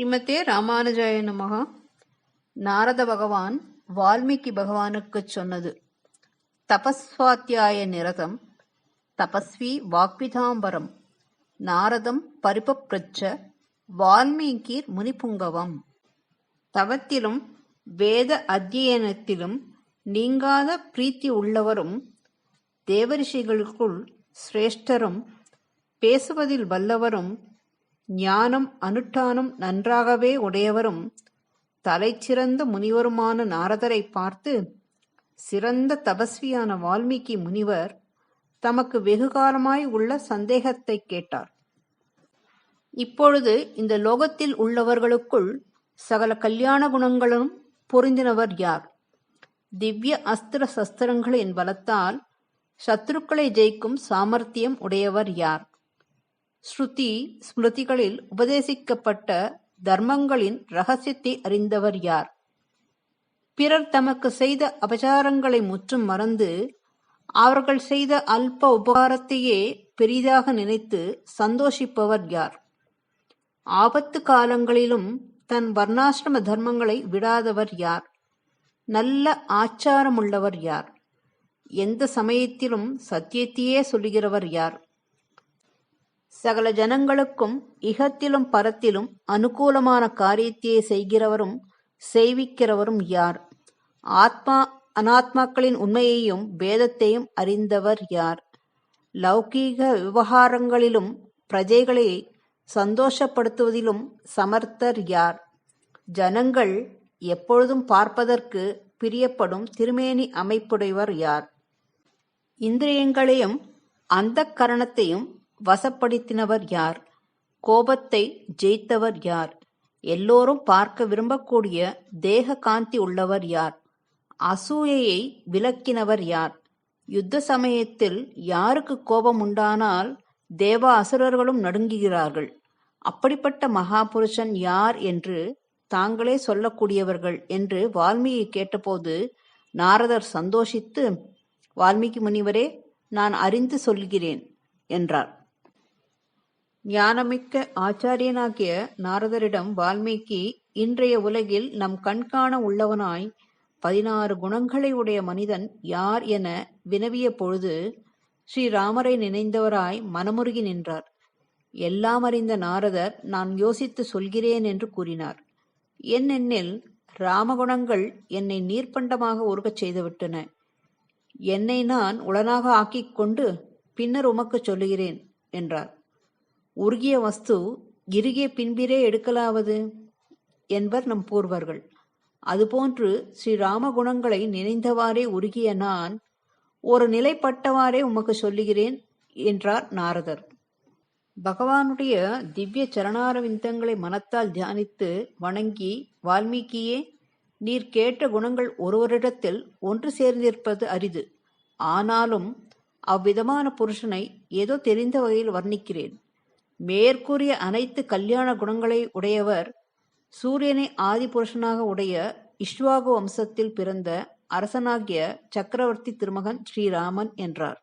ஸ்ரீமதே ராமானுஜாய நமகா நாரத பகவான் வால்மீகி பகவானுக்குச் சொன்னது. தபஸ்வாத்தியாய நிரதம் தபஸ்வி வாக்விதாம்பரம் நாரதம் பரிபப்ரச்ச வால்மீகிர் முனிபுங்கவம். தவத்திலும் வேத அத்தியனத்திலும் நீங்காத பிரீத்தி உள்ளவரும் தேவரிஷிகளுக்குள் சிரேஷ்டரும் பேசுவதில் வல்லவரும் ஞானம் அனுஷ்டானம் நன்றாகவே உடையவரும் தலைச்சிறந்த முனிவருமான நாரதரை பார்த்து சிறந்த தபஸ்வியான வால்மீகி முனிவர் தமக்கு வெகுகாலமாய் உள்ள சந்தேகத்தை கேட்டார். இப்பொழுது இந்த லோகத்தில் உள்ளவர்களுக்குள் சகல கல்யாண குணங்களும் பொருந்தினவர் யார்? திவ்ய அஸ்திர சஸ்திரங்களின் பலத்தால் சத்ருக்களை ஜெயிக்கும் சாமர்த்தியம் உடையவர் யார்? ஸ்ருதி ஸ்மிருதிகளில் உபதேசிக்கப்பட்ட தர்மங்களின் ரகசியத்தை அறிந்தவர் யார்? பிறர் தமக்கு செய்த அபச்சாரங்களை முற்றும் மறந்து அவர்கள் செய்த அல்ப உபகாரத்தையே பெரிதாக நினைத்து சந்தோஷிப்பவர் யார்? ஆபத்து காலங்களிலும் தன் வர்ணாசிரம தர்மங்களை விடாதவர் யார்? நல்ல ஆச்சாரமுள்ளவர் யார்? எந்த சமயத்திலும் சத்தியத்தையே சொல்லுகிறவர் யார்? சகல ஜனங்களுக்கும் இகத்திலும் பரத்திலும் அனுகூலமான காரியத்தையே செய்கிறவரும் செய்விக்கிறவரும் யார்? ஆத்மா அனாத்மாக்களின் உண்மையையும் பேதத்தையும் அறிந்தவர் யார்? லௌகீக விவகாரங்களிலும் பிரஜைகளை சந்தோஷப்படுத்துவதிலும் சமர்த்தர் யார்? ஜனங்கள் எப்பொழுதும் பார்ப்பதற்கு பிரியப்படும் திருமேனி அமைப்புடையவர் யார்? இந்திரியங்களையும் அந்த கரணத்தையும் வசப்படுத்தினவர் யார்? கோபத்தை ஜெயித்தவர் யார்? எல்லோரும் பார்க்க விரும்பக்கூடிய தேக காந்தி உள்ளவர் யார்? அசூயையை விலக்கினவர் யார்? யுத்த சமயத்தில் யாருக்கு கோபம் உண்டானால் தேவ அசுரர்களும் நடுங்குகிறார்கள். அப்படிப்பட்ட மகாபுருஷன் யார் என்று தாங்களே சொல்லக்கூடியவர்கள் என்று வால்மீகி கேட்டபோது நாரதர் சந்தோஷித்து வால்மீகி முனிவரே நான் அறிந்து சொல்கிறேன் என்றார். ஞானமிக்க ஆச்சாரியனாகிய நாரதரிடம் வால்மீகி இன்றைய உலகில் நம் கண்காண உள்ளவனாய் பதினாறு குணங்களை உடைய மனிதன் யார் என வினவிய பொழுது ஸ்ரீராமரை நினைந்தவராய் மனமுருகி நின்றார். எல்லாம் அறிந்த நாரதர் நான் யோசித்து சொல்கிறேன் என்று கூறினார். என்னென்னில் ராமகுணங்கள் என்னை நீர்ப்பண்டமாக உருகச் செய்துவிட்டன. என்னை நான் உடனாக ஆக்கிக் கொண்டு பின்னர் உமக்குச் சொல்லுகிறேன் என்றார். உருகிய வஸ்து இறுகிய பின்பிரே எடுக்கலாவது? என்பர் நம் பூர்வர்கள். அதுபோன்று ஸ்ரீராம குணங்களை நினைந்தவாறே உருகிய நான் ஒரு நிலைப்பட்டவாறே உமக்கு சொல்லுகிறேன் என்றார் நாரதர். பகவானுடைய திவ்ய சரணாரவிந்தங்களை மனத்தால் தியானித்து வணங்கி வால்மீகியே நீர் கேட்ட குணங்கள் ஒருவரிடத்தில் ஒன்று சேர்ந்திருப்பது அரிது. ஆனாலும் அவ்விதமான புருஷனை ஏதோ தெரிந்த வகையில் வர்ணிக்கிறேன். மேற்கூறிய அனைத்து கல்யாண குணங்களை உடையவர் சூரியனை ஆதிபுருஷனாக உடைய இஷ்வாகு வம்சத்தில் பிறந்த அரசனாகிய சக்கரவர்த்தி திருமகன் ஸ்ரீராமன் என்றார்.